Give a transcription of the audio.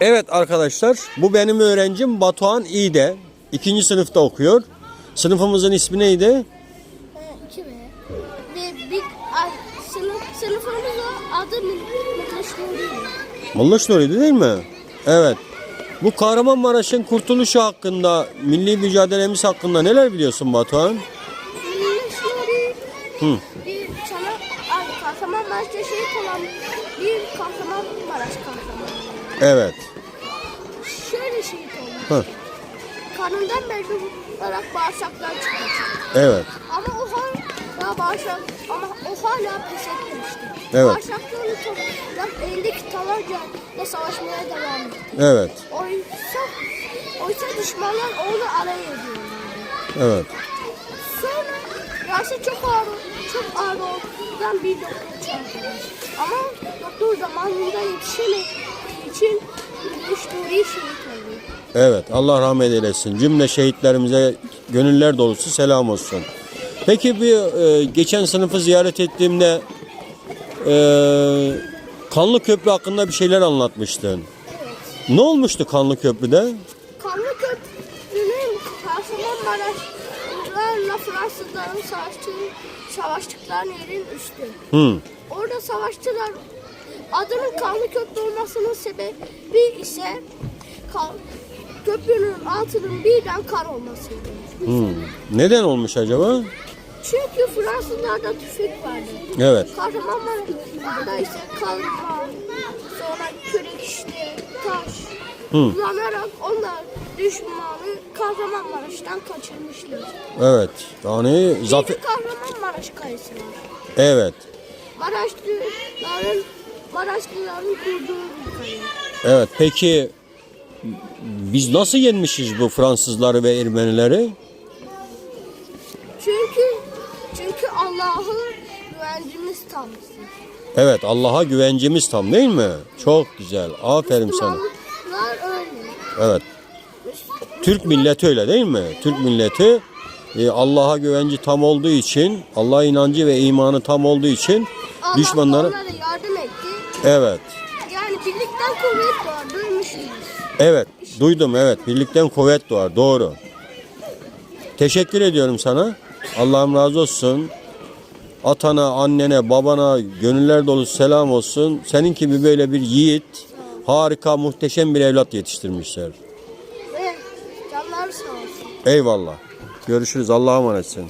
Evet arkadaşlar bu benim öğrencim Batuhan İğde. ikinci sınıfta okuyor. Sınıfımızın ismi neydi? İki bir ay, sınıf sınıfımızın adı Nuri'ydi değil mi? Evet. Bu Kahramanmaraş'ın kurtuluşu hakkında, milli mücadelemiz hakkında neler biliyorsun Batuhan? Mutlaşmıyor. Hı. Bir sana ay, Kahramanmaraş'ta şehit olan bir Kahramanmaraş kahramanı. Evet. Şöyle şehit olmuş. Hı. Karnından mecbur olarak bağırsaklar çıkmış. Evet. Ama o hala bağırsak ama o hala pes etmemişti. Evet. Bağırsaklarını toplayıp elindeki tabancayla savaşmaya devam etti. Evet. Oysa, oysa düşmanlar onu alay ediyorlardı. Evet. Sonra Yasin çok ağır, çok ağır olduğundan bir doktor çağırdı. Ama doktor zamanında yetişemediği için Müşteri şehit oldu. Evet. Allah rahmet eylesin. Cümle şehitlerimize gönüller dolusu selam olsun. Peki bir e, geçen sınıfı ziyaret ettiğimde e, Kanlı Köprü hakkında bir şeyler anlatmıştın. Evet. Ne olmuştu Kanlı Köprü'de? Kanlı Köprü'nün Kahramanmaraşlılarla Fransızların savaştığı, savaştıkları yerin üstü. Hı. Orada savaştılar. Adının Kanlı Köprü olmasının sebebi ise ka- köprünün altının birden kar olmasıydı. Hı. Neden olmuş acaba? Çünkü Fransızlarda tüfek vardı. Evet. Kahramanmaraş'ta ise kalma, sonra kürek işte, taş Hı. kullanarak onlar düşmanı Kahramanmaraş'tan kaçırmışlar. Evet. Yani zafer Kahramanmaraş Kalesi var. Evet. Maraşlıların Maraşlıların kurduğu bir kale. Evet. Peki biz nasıl yenmişiz bu Fransızları ve Ermenileri? Çünkü çünkü Allah'ın güvencimiz tamsın. Evet. Allah'a güvencimiz tam değil mi? Çok güzel. Aferin sana. Öyle. Evet. Türk milleti öyle değil mi? Türk milleti e, Allah'a güvenci tam olduğu için, Allah'a inancı ve imanı tam olduğu için Allah düşmanlara onlara yardım etti. evet. Yani birlikten kuvvet var. Duymuşsunuz. Evet, duydum evet. Birlikten kuvvet doğar. Doğru. Teşekkür ediyorum sana. Allah'ım razı olsun. Atana, annene, babana gönüller dolu selam olsun. Senin gibi böyle bir yiğit, harika, muhteşem bir evlat yetiştirmişler. Ve canlar sağ olsun. Eyvallah. Görüşürüz. Allah'a emanetsin.